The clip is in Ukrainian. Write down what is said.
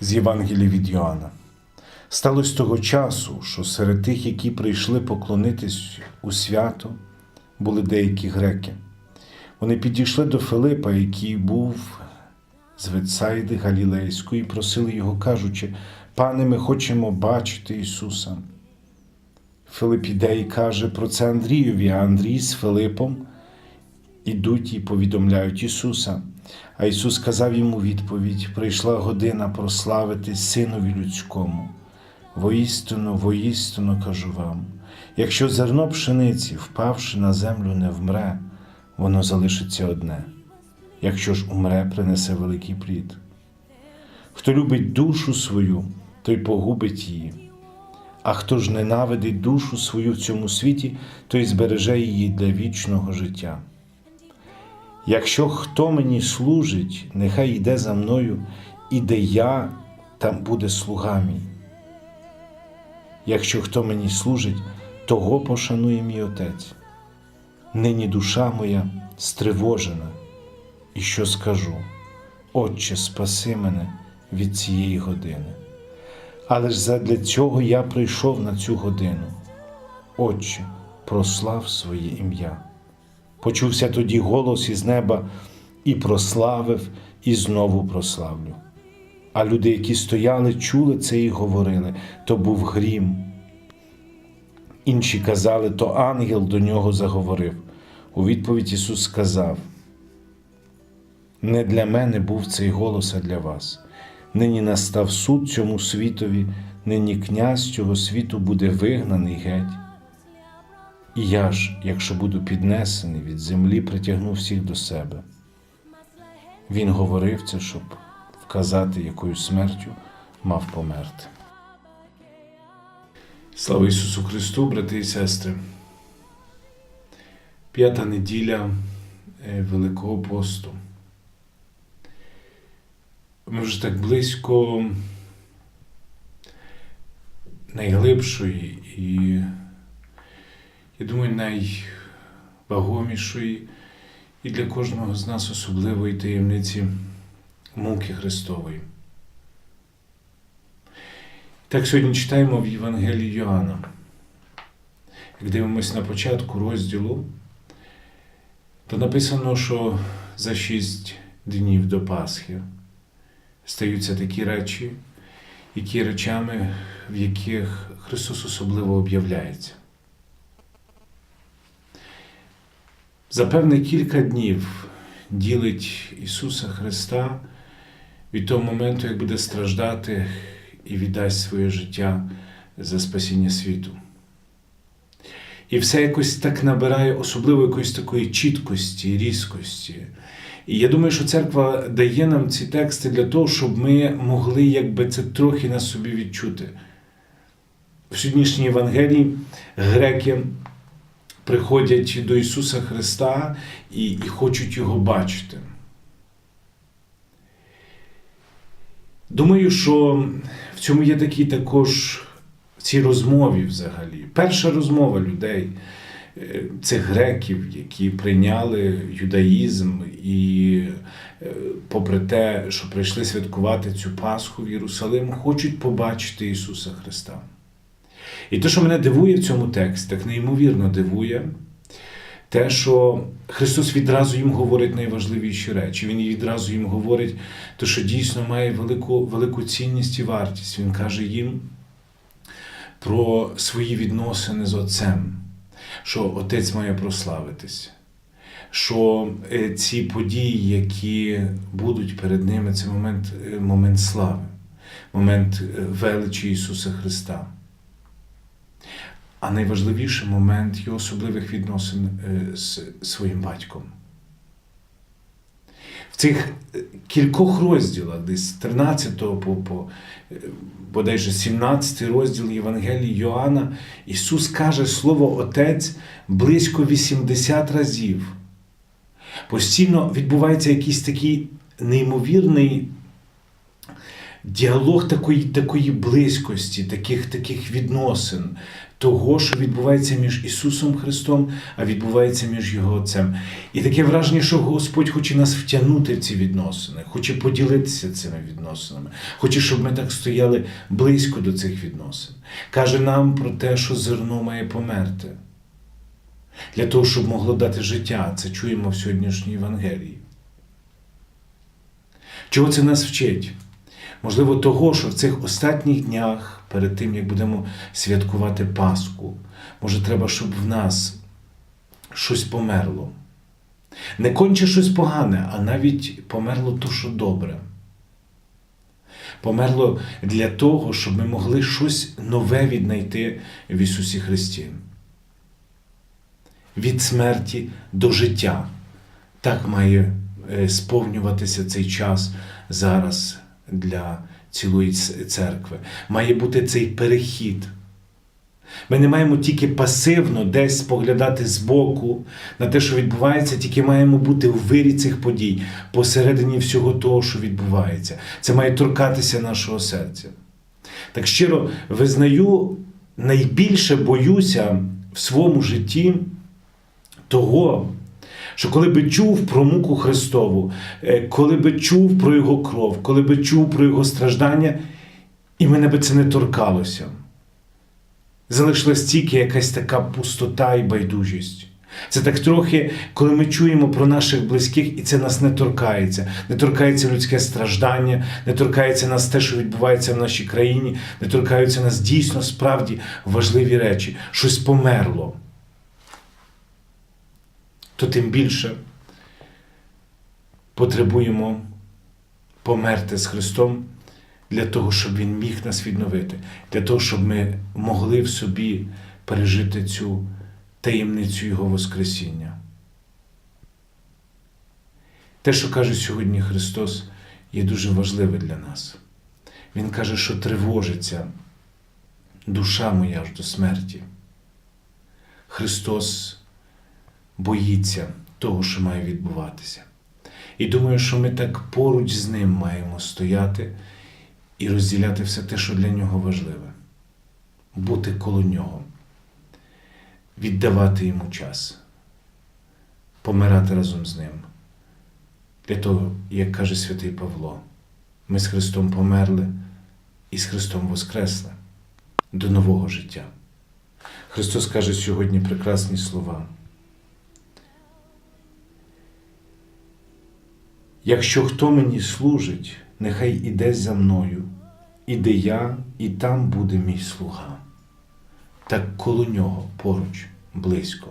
з Євангелія від Йоанна. Сталося того часу, що серед тих, які прийшли поклонитись у свято, були деякі греки. Вони підійшли до Филипа, який був з Ветсайди Галілейської, і просили його, кажучи: Пане, ми хочемо бачити Ісуса. Филип іде і каже про це Андрієві, а Андрій з Филипом ідуть і повідомляють Ісуса. А Ісус сказав йому відповідь: прийшла година прославити Синові людському. Воістину, воістину кажу вам, якщо зерно пшениці, впавши на землю, не вмре, воно залишиться одне, якщо ж умре, принесе великий плід. Хто любить душу свою, той погубить її. А хто ж ненавидить душу свою в цьому світі, той збереже її для вічного життя. Якщо хто мені служить, нехай йде за мною, і де я, там буде слуга мій. Якщо хто мені служить, того пошанує мій Отець. Нині душа моя стривожена, і що скажу? Отче, спаси мене від цієї години. Але ж задля цього я прийшов на цю годину. Отче, прослав своє ім'я. Почувся тоді голос із неба і прославив, і знову прославлю. А люди, які стояли, чули це і говорили, то був грім. Інші казали, то ангел до нього заговорив. У відповідь Ісус сказав: Не для мене був цей голос, а для вас. Нині настав суд цьому світові, нині князь цього світу буде вигнаний геть. І я ж, якщо буду піднесений від землі, притягну всіх до себе. Він говорив це, щоб вказати, якою смертю мав померти. Слава Ісусу Христу, брати і сестри. П'ята неділя е, Великого посту. Ми вже так близько найглибшої і, я думаю, найвагомішої і для кожного з нас особливої таємниці муки Христової. Так сьогодні читаємо в Євангелії Йоанна. Як дивимося на початку розділу, то написано, що за шість днів до Пасхи стаються такі речі, які речами, в яких Христос особливо об'являється. За певне кілька днів ділить Ісуса Христа від того моменту, як буде страждати і віддасть своє життя за спасіння світу. І все якось так набирає особливо якоїсь такої чіткості, різкості. І я думаю, що церква дає нам ці тексти для того, щоб ми могли якби це трохи на собі відчути. В сьогоднішній Євангелії греки приходять до Ісуса Христа і, і хочуть Його бачити. Думаю, що в цьому є такий також в цій розмові взагалі. Перша розмова людей, е, цих греків, які прийняли юдаїзм і, е, попри те, що прийшли святкувати цю Пасху в Єрусалим, хочуть побачити Ісуса Христа. І те, що мене дивує в цьому тексті, так неймовірно дивує, те, що Христос відразу їм говорить найважливіші речі. Він відразу їм говорить, те, що дійсно має велику, велику цінність і вартість. Він каже їм про свої відносини з Отцем, що Отець має прославитися. Що е, ці події, які будуть перед ними, це момент, е, момент слави, момент е, величі Ісуса Христа. А найважливіший момент його особливих відносин е, з своїм батьком. В цих е, кількох розділах, десь з 13 по, по е, бодайже 17 розділ Євангелії Йоанна, Ісус каже слово Отець близько 80 разів. Постійно відбувається якийсь такий неймовірний діалог такої, такої близькості, таких, таких відносин, того, що відбувається між Ісусом Христом, а відбувається між Його Отцем. І таке враження, що Господь хоче нас втягнути в ці відносини, хоче поділитися цими відносинами, хоче, щоб ми так стояли близько до цих відносин. Каже нам про те, що зерно має померти. Для того, щоб могло дати життя, це чуємо в сьогоднішній Євангелії. Чого це нас вчить? Можливо, того, що в цих останніх днях, перед тим, як будемо святкувати Пасху, може, треба, щоб в нас щось померло. Не конче щось погане, а навіть померло то, що добре. Померло для того, щоб ми могли щось нове віднайти в Ісусі Христі. Від смерті до життя. Так має е, сповнюватися цей час зараз для цілої церкви. Має бути цей перехід. Ми не маємо тільки пасивно десь споглядати збоку на те, що відбувається, тільки маємо бути в вирі цих подій, посередині всього того, що відбувається. Це має торкатися нашого серця. Так щиро визнаю, найбільше боюся в своєму житті того, що коли би чув про муку Христову, е, коли би чув про Його кров, коли би чув про Його страждання, і мене би це не торкалося. Залишилась тільки якась така пустота і байдужість. Це так трохи, коли ми чуємо про наших близьких, і це нас не торкається. Не торкається людське страждання, не торкається нас те, що відбувається в нашій країні, не торкаються нас дійсно справді важливі речі. Щось померло. То тим більше потребуємо померти з Христом для того, щоб Він міг нас відновити, для того, щоб ми могли в собі пережити цю таємницю Його Воскресіння. Те, що каже сьогодні Христос, є дуже важливе для нас. Він каже, що тривожиться душа моя аж до смерті. Христос боїться того, що має відбуватися. І думаю, що ми так поруч з ним маємо стояти і розділяти все те, що для нього важливе, бути коло нього, віддавати йому час, помирати разом з ним. Для того, як каже святий Павло, ми з Христом померли і з Христом воскресли до нового життя. Христос каже сьогодні прекрасні слова. Якщо хто мені служить, нехай іде за мною, іде я, і там буде мій слуга. Так коло нього поруч, близько.